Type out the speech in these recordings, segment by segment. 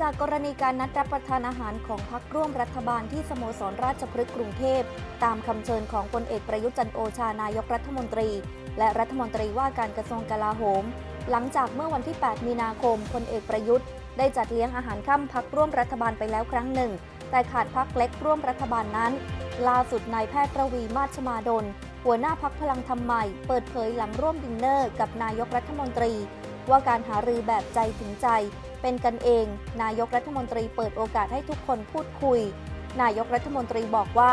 จากกรณีการนัดรับประทานอาหารของพักร่วมรัฐบาลที่สโมสรราชพฤกษ์กรุงเทพ ตามคำเชิญของพลเอกประยุทธ์จันโอชานายกรัฐมนตรี และรัฐมนตรีว่าการกระทรวงกลาโหม หลังจากเมื่อวันที่ 8 มีนาคมพลเอกประยุทธ์ ได้จัดเลี้ยงอาหารค่ำพักร่วมรัฐบาลไปแล้วครั้งหนึ่ง แต่ขาดพักเล็กร่วมรัฐบาลนั้น ล่าสุดนายแพทย์ประวีมาชมาดล หัวหน้าพักพลังธรรมใหม่เปิดเผยหลังร่วมดินเนอร์ กับนายกรัฐมนตรี ว่าการหารือแบบใจถึงใจ เป็นกันเอง นายกรัฐมนตรีเปิดโอกาสให้ทุกคนพูดคุย นายกรัฐมนตรีบอกว่า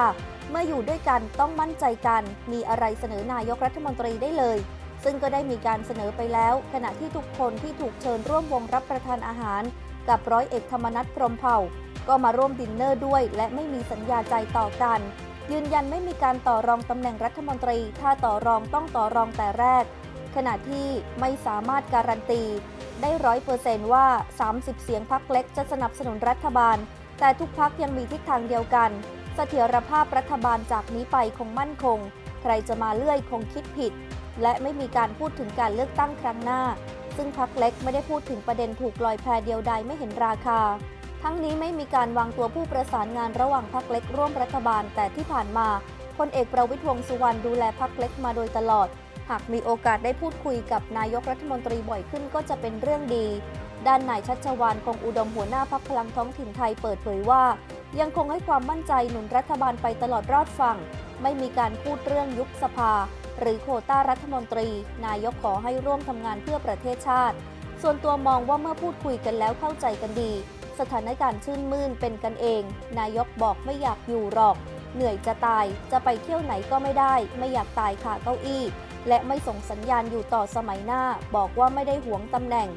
เมื่ออยู่ด้วยกันต้องมั่นใจกัน มีอะไรเสนอนายกรัฐมนตรีได้เลย ซึ่งก็ได้มีการเสนอไปแล้ว ขณะที่ทุกคนที่ถูกเชิญร่วมวงรับประทานอาหาร กับร้อยเอกธรรมนัฐพรหมเผ่า ก็มาร่วมดินเนอร์ด้วย และไม่มีสัญญาใจต่อกัน ยืนยันไม่มีการต่อรองตำแหน่งรัฐมนตรี ถ้าต่อรองต้องต่อรองแต่แรก ขณะที่ไม่สามารถการันตี ได้ร้อยเปอร์เซนต์ว่า 30 เสียงพักเล็กจะสนับสนุนรัฐบาล แต่ทุกพักยังมีทิศทางเดียวกัน เสถียรภาพรัฐบาลจากนี้ไปคงมั่นคง ใครจะมาเลื่อยคงคิดผิด และไม่มีการพูดถึงการเลือกตั้งครั้งหน้า ซึ่งพักเล็กไม่ได้พูดถึงประเด็นถูกลอยแพเดียวใดไม่เห็นราคา ทั้งนี้ไม่มีการวางตัวผู้ประสานงานระหว่างพักเล็กร่วมรัฐบาลแต่ที่ผ่านมาพลเอกประวิตยวงษ์สุวรรณดูแลพักเล็กมาโดยตลอด หากมีโอกาสได้พูดคุยกับนายกรัฐมนตรีบ่อยขึ้นก็จะเป็นเรื่องดี ด้านนายชัชวานคงอุดมหัวหน้าพักพลังท้องถิ่นไทยเปิดเผยว่า ยังคงให้ความมั่นใจหนุนรัฐบาลไปตลอดรอดฝั่ง ไม่มีการพูดเรื่องยุบสภา หรือโควต้ารัฐมนตรี นายกขอให้ร่วมทำงานเพื่อประเทศชาติ ส่วนตัวมองว่าเมื่อพูดคุยกันแล้วเข้าใจกันดี สถานการณ์ชื่นมื่นเป็นกันเอง นายกบอกไม่อยากอยู่หรอก เหนื่อยจะตายจะไปเที่ยวไหนก็ไม่ได้ ไม่อยากตายขาเก้าอี้ และไม่ส่งสัญญาณอยู่ต่อสมัยหน้า บอกว่าไม่ได้หวงตำแหน่ง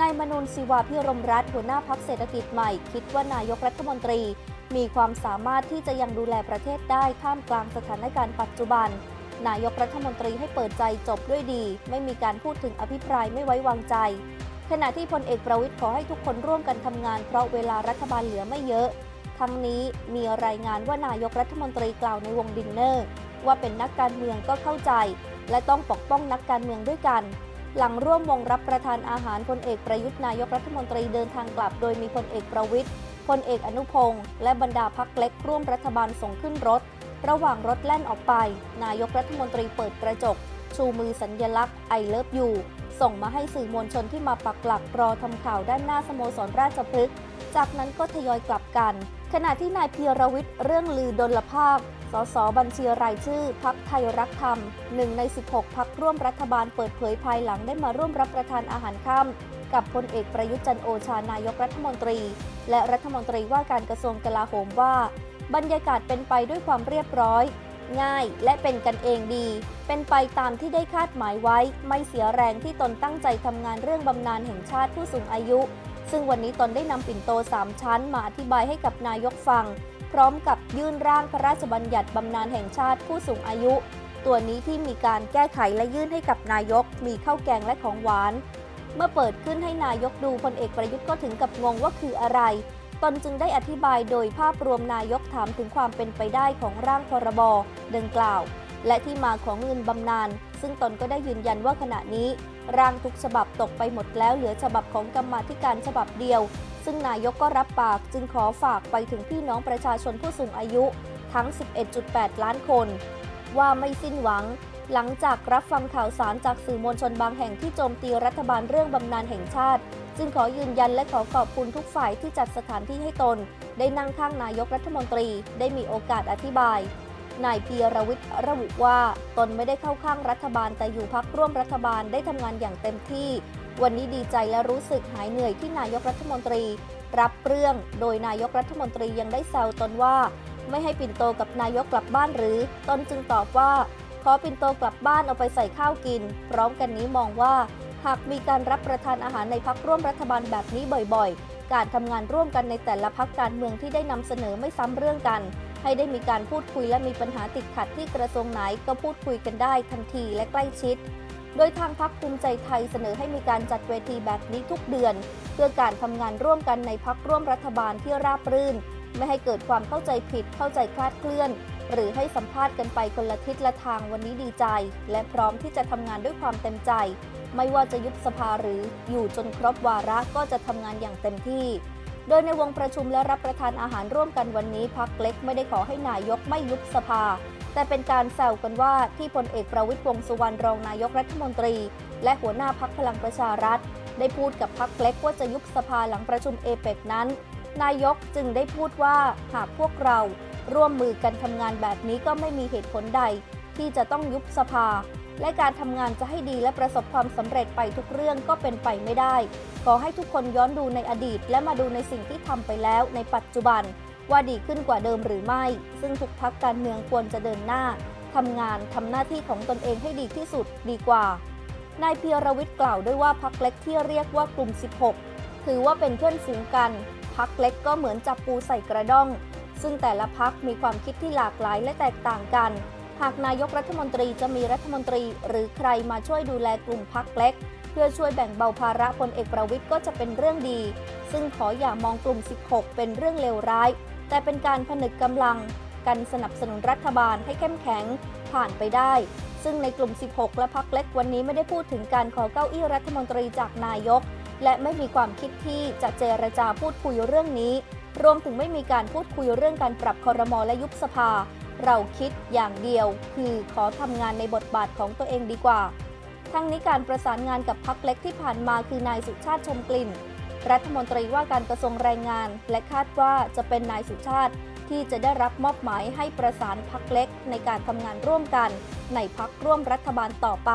นายมนูนศิวาพิรมรัตน์หัวหน้าพักเศรษฐกิจใหม่ คิดว่านายกรัฐมนตรี มีความสามารถที่จะยังดูแลประเทศได้ท่ามกลางสถานการณ์ปัจจุบัน นายกรัฐมนตรีให้เปิดใจจบด้วยดี ไม่มีการพูดถึงอภิปรายไม่ไว้วางใจ ขณะที่พลเอกประวิทย์ขอให้ทุกคนร่วมกันทำงาน เพราะเวลารัฐบาลเหลือไม่เยอะ ทั้งนี้มีรายงานว่านายกรัฐมนตรีกล่าวในวงดินเนอร์ว่าเป็นนักการเมืองก็เข้าใจ และต้องปกป้องนักการเมืองด้วยกัน หลังร่วมวงรับประทานอาหารพลเอกประยุทธ์นายกรัฐมนตรีเดินทางกลับ โดยมีพลเอกประวิทย์พลเอกอนุพงศ์และบรรดาพักเล็กร่วมรัฐบาลส่งขึ้นรถ ระหว่างรถแล่นออกไป นายกรัฐมนตรีเปิดกระจก ชูมือสัญญลักษณ์ไอเลิฟยูส่งมาให้สื่อมวลชนที่มาปักหลักรอทำข่าวด้านหน้าสโมสรราชพฤกษ์จากนั้นก็ทยอยกลับกัน ขณะที่นายเพียรวิทย์เรื่องลือดลภาพ สสบัญชีรายชื่อพักไทยรักธรรมหนึ่งใน 16 พักร่วมรัฐบาลเปิดเผยภายหลังได้มาร่วมรับประทานอาหารค่ำกับพลเอกประยุทธ์จันโอชานายกรัฐมนตรี และรัฐมนตรีว่าการกระทรวงกลาโหมว่า บรรยากาศเป็นไปด้วยความเรียบร้อย ง่ายและเป็นกันเองดี เป็นไปตามที่ได้คาดหมายไว้ ไม่เสียแรงที่ตนตั้งใจทำงานเรื่องบำนาญแห่งชาติผู้สูงอายุ ซึ่งวันนี้ตนได้นำปิ่นโต 3 ชั้นมาอธิบายให้กับนายกฟัง พร้อมกับยื่นร่างพระราชบัญญัติบำนาญแห่งชาติผู้สูงอายุ ตัวนี้ที่มีการแก้ไขและยื่นให้กับนายก มีข้าวแกงและของหวาน เมื่อเปิดขึ้นให้นายกดูพลเอกประยุทธ์ก็ถึงกับงงว่าคืออะไรตนจึงได้อธิบายโดยภาพรวมนายกถามถึงความเป็นไปได้ของร่างพรบดังกล่าว และที่มาของเงินบำนาญซึ่งตนก็ได้ยืนยันว่าขณะนี้ ร่างทุกฉบับตกไปหมดแล้วเหลือฉบับของกรรมาธิการฉบับเดียว ซึ่งนายกก็รับปากจึงขอฝากไปถึงพี่น้องประชาชนผู้สูงอายุทั้ง 11.8 ล้านคน ว่าไม่สิ้นหวัง หลังจากรับฟังข่าวสารจากสื่อมวลชนบางแห่งที่โจมตีรัฐบาลเรื่องบำนาญแห่งชาติ จึงขอยืนยันและขอขอบคุณทุกฝ่ายที่จัดสถานที่ให้ตน ได้นั่งข้างนายกรัฐมนตรี ได้มีโอกาสอธิบาย นายพีรวิทย์ระบุว่า ตนไม่ได้เข้าข้างรัฐบาลแต่อยู่พักร่วมรัฐบาลได้ทำงานอย่างเต็มที่ วันนี้ดีใจและรู้สึกหายเหนื่อยที่นายกรัฐมนตรี รับเรื่องโดยนายกรัฐมนตรียังได้แซวตนว่า ไม่ให้ปิ่นโตกับนายกกลับบ้านหรือ ตนจึงตอบว่า ขอปิ่นโตกลับบ้านเอาไปใส่ข้าวกิน พร้อมกันนี้มองว่า หากมีการรับประทานอาหารในพักร่วมรัฐบาลแบบนี้บ่อยๆ การทำงานร่วมกันในแต่ละพักการเมืองที่ได้นำเสนอไม่ซ้ำเรื่องกัน ให้ได้มีการพูดคุยและมีปัญหาติดขัดที่กระทรวงไหนก็พูดคุยกันได้ทันทีและใกล้ชิด โดยทางพักภูมิใจไทยเสนอให้มีการจัดเวทีแบบนี้ทุกเดือน เพื่อการทำงานร่วมกันในพักร่วมรัฐบาลที่ราบรื่น ไม่ให้เกิดความเข้าใจผิดเข้าใจคลาดเคลื่อน หรือให้สัมภาษณ์กันไปคนละทิศละทางวันนี้ดีใจ และพร้อมที่จะทำงานด้วยความเต็มใจ ไม่ว่าจะยุบสภาหรืออยู่จนครบวาระก็จะทำงานอย่างเต็มที่ โดยในวงประชุมและรับประทานอาหารร่วมกันวันนี้พักเล็กไม่ได้ขอให้นายกไม่ยุบสภา แต่เป็นการแซวกันว่าที่พลเอกประวิตยวงสุวรรณรองนายกรัฐมนตรี และหัวหน้าพักพลังประชารัฐ ได้พูดกับพักเล็กว่าจะยุบสภาหลังประชุมเอเปกนั้น นายกจึงได้พูดว่าหากพวกเราร่วมมือกันทำงานแบบนี้ก็ไม่มีเหตุผลใด ที่จะต้องยุบสภา และการทำงานจะให้ดีและประสบความสำเร็จไปทุกเรื่องก็เป็นไปไม่ได้ ขอให้ทุกคนย้อนดูในอดีต และมาดูในสิ่งที่ทำไปแล้วในปัจจุบัน ว่าดีขึ้นกว่าเดิมหรือไม่ ซึ่งทุกพักการเมืองควรจะเดินหน้าทำงานทำหน้าที่ของตนเองให้ดีที่สุดดีกว่านายเพียรวิทย์กล่าวด้วยว่าพักเล็กที่เรียกว่ากลุ่ม 16 ถือว่าเป็นเพื่อนฝูงกัน พักเล็กก็เหมือนจับปูใส่กระด้งซึ่งแต่ละพักมีความคิดที่หลากหลายและแตกต่างกัน หากนายกรัฐมนตรีจะมีรัฐมนตรี หรือใครมาช่วยดูแลกลุ่มพักเล็ก เพื่อช่วยแบ่งเบาภาระพลเอกประวิทย์ก็จะเป็นเรื่องดี ซึ่งขออย่ามองกลุ่ม 16 เป็นเรื่องเลวร้าย แต่เป็นการผนึกกำลัง กันสนับสนุนรัฐบาลให้เข้มแข็งผ่านไปได้ ซึ่งในกลุ่ม 16 และพักเล็กวันนี้ไม่ได้พูดถึงการขอเก้าอี้รัฐมนตรีจากนายก และไม่มีความคิดที่จะเจรจาพูดคุยเรื่องนี้ รวมถึงไม่มีการพูดคุยเรื่องการปรับคอรมอและยุบสภา เราคิดอย่างเดียว คือขอทำงานในบทบาทของตัวเองดีกว่า ทั้งนี้การประสานงานกับพักเล็กที่ผ่านมาคือนายสุชาติชมกลิ่น รัฐมนตรีว่าการกระทรวงแรงงาน และคาดว่าจะเป็นนายสุชาติที่จะได้รับมอบหมายให้ประสานพักเล็กในการทำงานร่วมกัน ในพักร่วมรัฐบาลต่อไป